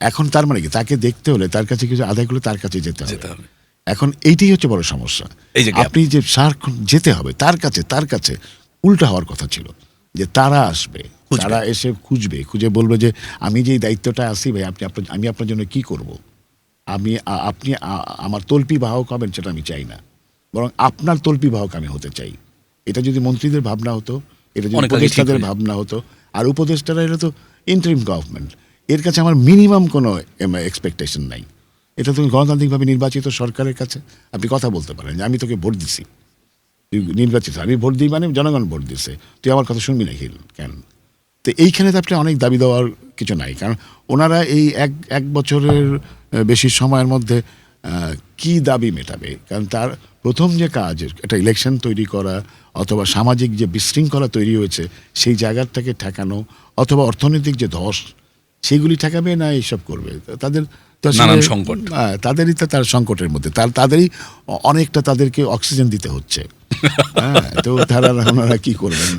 এখন তার মানে কি? তাকে দেখতে হলে তার কাছে কিছু আদায় করলে তার কাছে যেতে হবে। এখন এইটাই হচ্ছে বড় সমস্যা। এই যে আপনি যে সারাক্ষণ যেতে হবে তার কাছে তার কাছে উল্টা হওয়ার কথা ছিল যে তারা আসবে তারা এসে খুঁজবে খুঁজে বলবে যে আমি যে দায়িত্বটা আসি ভাই আপনি আপনার আমি আপনার জন্য কি করব? আমি আপনি আমার তল্পি বাহক হবেন সেটা আমি চাই না। বরং আপনার তল্পি বাহক আমি হতে চাই। এটা যদি মন্ত্রীদের ভাবনা হতো এটা যদি উপদেষ্টাদের ভাবনা হতো আর উপদেষ্টারা এটা তো ইন্টারিম গভর্নমেন্ট এর কাছে আমার মিনিমাম কোনো এক্সপেকটেশন নাই। এটা তুমি গণতান্ত্রিকভাবে নির্বাচিত সরকারের কাছে আপনি কথা বলতে পারেন যে আমি তোকে ভোট দিছি। তুই নির্বাচিত, আমি ভোট দিই মানে জনগণ ভোট দিছে। তুই আমার কথা শুনবি না কেন? তো এইখানে তো আপনি অনেক দাবি দেওয়ার কিছু নাই। কারণ ওনারা এই এক এক বছরের বেশি সময়ের মধ্যে কি দাবি মেটাবে? কারণ তার প্রথম যে কাজ, একটা ইলেকশন তৈরি করা অথবা সামাজিক যে বিশৃঙ্খলা তৈরি হয়েছে, সেই জায়গাটাকে ঠেকানো অথবা অর্থনৈতিক যে ধস সেগুলি ঠেকাবে না এইসব করবে। তাদের নানান সংকট। হ্যাঁ, তাদেরই তো তার সংকটের মধ্যে। তার তাদেরই অনেকটা তাদেরকে অক্সিজেন দিতে হচ্ছে। হ্যাঁ তো তারা ওনারা কি করবেন?